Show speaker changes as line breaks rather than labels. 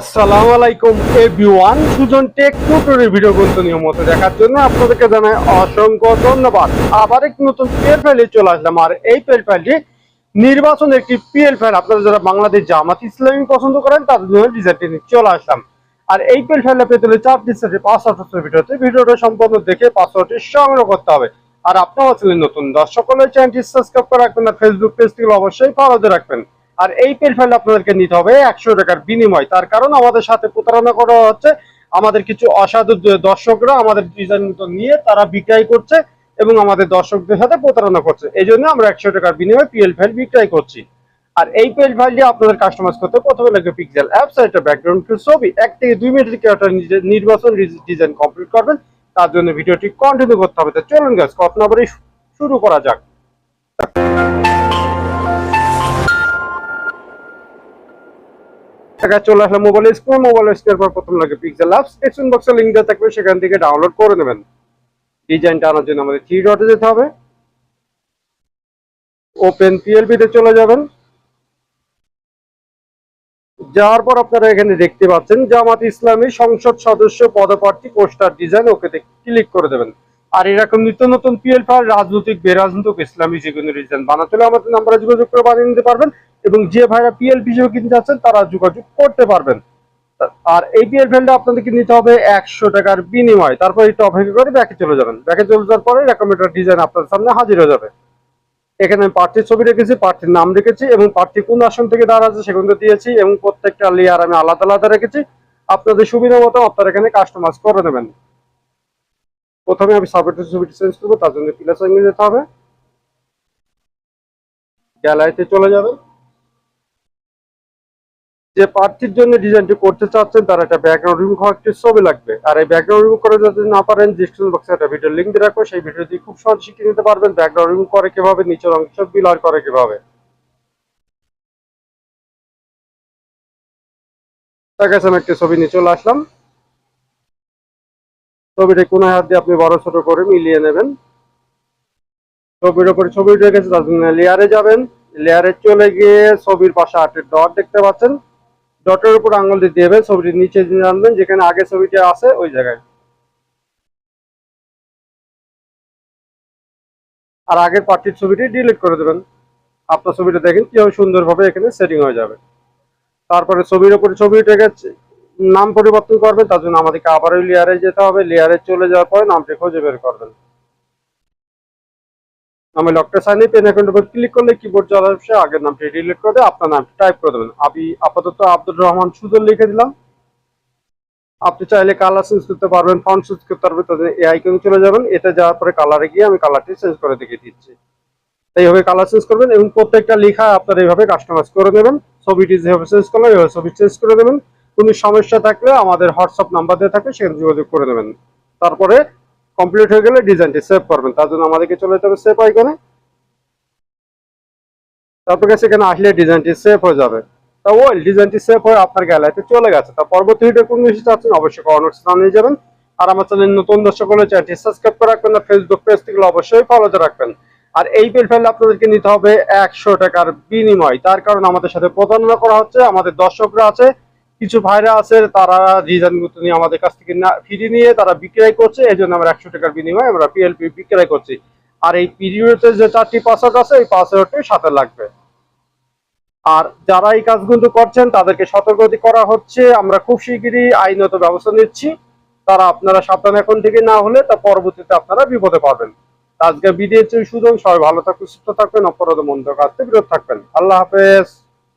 আসসালামু আলাইকুম everyone Sujan tech tutorial video কিন্তু নিয়মিত দেখার জন্য আপনাদেরকে জানাই অসংখ্য ধন্যবাদ। আবার একটি নতুন পিএল ফাইলে চলে আসলাম। আর এই পিএল ফাইলটি নির্বাচন একটি পিএল ফাইল আপনারা যারা বাংলাদেশ জামাত ইসলামী পছন্দ করেন, তাদের জন্য ডিজাইনটি নিয়ে চলে আসলাম। আর এই পিএল ফাইলে পেতে হলে দিচ্ছে পাসওয়ার্ড ভিডিওতে ভিডিওটা সম্পূর্ণ দেখে পাসওয়ার্ডটি সংগ্রহ করতে হবে। আর আপনারা ছিলেন নতুন, দর্শক হলে চ্যানেলটি সাবস্ক্রাইব করে রাখবেন আর ফেসবুক পেজটি অবশ্যই ফলোতে রাখবেন। আর এই ফাইল আপনাদেরকে নিতে হবে একশো টাকার বিনিময়। তার কারণ আমাদের সাথে প্রতারণা করা হচ্ছে। আমাদের কিছু অসাধু দর্শকরা আমাদের ডিজাইন মতো নিয়ে তারা বিক্রয় করছে এবং আমাদের দর্শকদের সাথে প্রতারণা করছে। এই জন্য আমরা একশো টাকার বিনিময়ে পিএল ফাইল বিক্রয় করছি। আর এই পেল ফাইলটি আপনাদের কাস্টমাইজ করতে প্রথমে লাগবে পিক্সেল অ্যাপস একটা ব্যাকগ্রাউন্ড ছবি। এক থেকে দুই মিনিটের কেউ একটা নির্বাচন ডিজাইন কমপ্লিট করবেন। তার জন্য ভিডিওটি কন্টিনিউ করতে হবে। তো চলুন গাছ কত নম্বরে শুরু করা যাক। টাকা চলে আসলে মোবাইল স্ক্রিন মোবাইল স্ক্রিনের পর প্রথম লাগে পিক্সেল অ্যাপস ডেসক্রিপশন বক্সে লিংক দেওয়া থাকবে, সেখান থেকে ডাউনলোড করে নেবেন। ডিজাইনটা আনার জন্য আমাদের থ্রি ডটে যেতে হবে। ওপেন পিএলবি তে চলে যাবেন। যাওয়ার পর আপনারা এখানে দেখতে পাচ্ছেন, জামাত ইসলামী সংসদ সদস্য, পদপ্রার্থী, পোস্টার ডিজাইন ওকেতে ক্লিক করে দেবেন। আর এরকম নিত্য নতুন পিএল ফাইল রাজনৈতিক বেরাজনৈতিক ইসলামী যে কোনো ডিজাইন বানাতে হলে আমাদের নাম্বারে যোগাযোগ করে বানিয়ে নিতে পারবেন এবং যে ভাইরা পিএল হিসেবে কিনতে চাচ্ছেন তারা যোগাযোগ করতে পারবেন। আর এই পিএল ফাইলটা আপনাদেরকে নিতে হবে একশো টাকার বিনিময়। তারপর একটু অপেক্ষা করে ব্যাকে চলে যাবেন। ব্যাকে চলে যাওয়ার পরে রেকমেন্ডেড ডিজাইন আপনার সামনে হাজির হয়ে যাবে। এখানে আমি প্রার্থীর ছবি রেখেছি প্রার্থীর নাম রেখেছি এবং প্রার্থী কোন আসন থেকে দাঁড়াচ্ছে সেগুলো দিয়েছি এবং প্রত্যেকটা লেয়ার আমি আলাদা আলাদা রেখেছি। আপনাদের সুবিধা মতো আপনারা এখানে কাস্টমাইজ করে নেবেন। প্রথমে আমি সাবজেক্টের ছবিটি চেঞ্জ করব, তার জন্য প্লাস সঙ্গে যেতে হবে। গ্যালারিতে চলে যাবেন যে প্রার্থীর জন্য ডিজাইনটি করতে চাচ্ছেন, তার একটা ব্যাকগ্রাউন্ড রিমুভ হওয়ার একটি ছবি লাগবে। আর এই ব্যাকগ্রাউন্ড রিমুভ করে যদি না পারেন ডিসক্রিপশন বক্সে একটা ভিডিও লিঙ্ক দিয়ে রাখব সেই ভিডিওটি খুব সহজ শিখে নিতে পারবেন ব্যাকগ্রাউন্ড রিমুভ করে কীভাবে, নিচের অংশ বিলার করে কীভাবে। আমি একটা ছবি নিয়ে চলে আসলাম। ছবিটা কোনো হাত দিয়ে আপনি বড় ছোট করে মিলিয়ে নেবেন। ছবির উপরে ছবি উঠে গেছে, তার লেয়ারে যাবেন। লেয়ারে চলে গিয়ে ছবির পাশে আটের ডট দেখতে পাচ্ছেন। ডটের উপর আঙুল দিয়ে দেবেন ছবিটি নিচে আনবেন, যেখানে আগে ছবিটি আছে, ওই জায়গায়। আর আগের পার্টির ছবিটি ডিলিট করে দেবেন। আপনার ছবিটা দেখেন কীভাবে সুন্দরভাবে এখানে সেটিং হয়ে যাবে। তারপরে ছবির উপরে ছবি উঠে গেছে নাম পরিবর্তন করবেন, তার জন্য আমাদেরকে আবার ওই লেয়ারে যেতে হবে। লেয়ারে চলে যাওয়ার পরে নামটি খুঁজে বের করবেন আমি লকটা সাইনে পেন অ্যাকাউন্ট উপর ক্লিক করলে কিবোর্ড চলে আসবে, আগের নামটি ডিলিট করে আপনার নামটি টাইপ করে দেবেন। আমি আপাতত আব্দুর রহমান সুজন লিখে দিলাম। আপনি চাইলে কালার চেঞ্জ করতে পারবেন ফন্ট চেঞ্জ করতে পারবেন তাদের এই আইকনে চলে যাবেন। এতে যাওয়ার পরে কালারে গিয়ে আমি কালারটি চেঞ্জ করে দেখিয়ে দিচ্ছি। এইভাবে কালার চেঞ্জ করবেন এবং প্রত্যেকটা লেখা আপনারা এইভাবে কাস্টমাইজ করে নেবেন। ছবিটি যেভাবে চেঞ্জ করলেন এইভাবে ছবি চেঞ্জ করে দেবেন কোনো সমস্যা থাকলে আমাদের হোয়াটসঅ্যাপ নাম্বার দিয়ে থাকলে সেখানে যোগাযোগ করে নেবেন। তারপরে কমপ্লিট হয়ে গেলে ডিজাইনটি সেভ করবেন। তার জন্য আমাদেরকে চলে যেতে হবে সেভ আইকনে তারপর এখানে আসলে ডিজাইনটি সেভ হয়ে যাবে। তা ওই ডিজাইনটি সেভ হয়ে আপনার গ্যালারিতে চলে গেছে। তা পরবর্তী ভিডিও কোন বিষয়ে চাচ্ছেন অবশ্যই কমেন্ট জানিয়ে যাবেন। আর আমার চ্যানেল নতুন দর্শক হলে চ্যানেলটি সাবস্ক্রাইব করে রাখবেন। আর ফেসবুক পেজ থেকে অবশ্যই ফলোতে রাখবেন। আর এই পেল ফাইল আপনাদেরকে নিতে হবে একশো টাকার বিনিময়। তার কারণ আমাদের সাথে প্রতারণা করা হচ্ছে। আমাদের দর্শকরা আছে। কিছু ভাইরা আছে, তারা ডিজাইনগুলো নিয়ে আমাদের কাছ থেকে না ফিরিয়ে নিয়ে তারা বিক্রয় করছে, এই জন্য আমরা একশো টাকার বিনিময়ে আমরা পিএলপি বিক্রয় করছি। আর এই পিরিয়ডে যে চারটি পাসওয়ার্ড আছে, এই পাসওয়ার্ডটি সাথে লাগবে। আর যারা এই কাজগুলো করছেন, তাদেরকে সতর্ক করা হচ্ছে। আমরা খুব শিগগিরই আইনত ব্যবস্থা নিচ্ছি। তারা আপনারা সাবধান এখন থেকে না হলে তা পরবর্তীতে আপনারা বিপদে পাবেন আজকে বিডিএ সুযোগ সবাই ভালো থাকবেন সুস্থ থাকবেন অপরাধ মন্দ কাজ থেকে বিরত থাকবেন। আল্লাহ হাফেজ।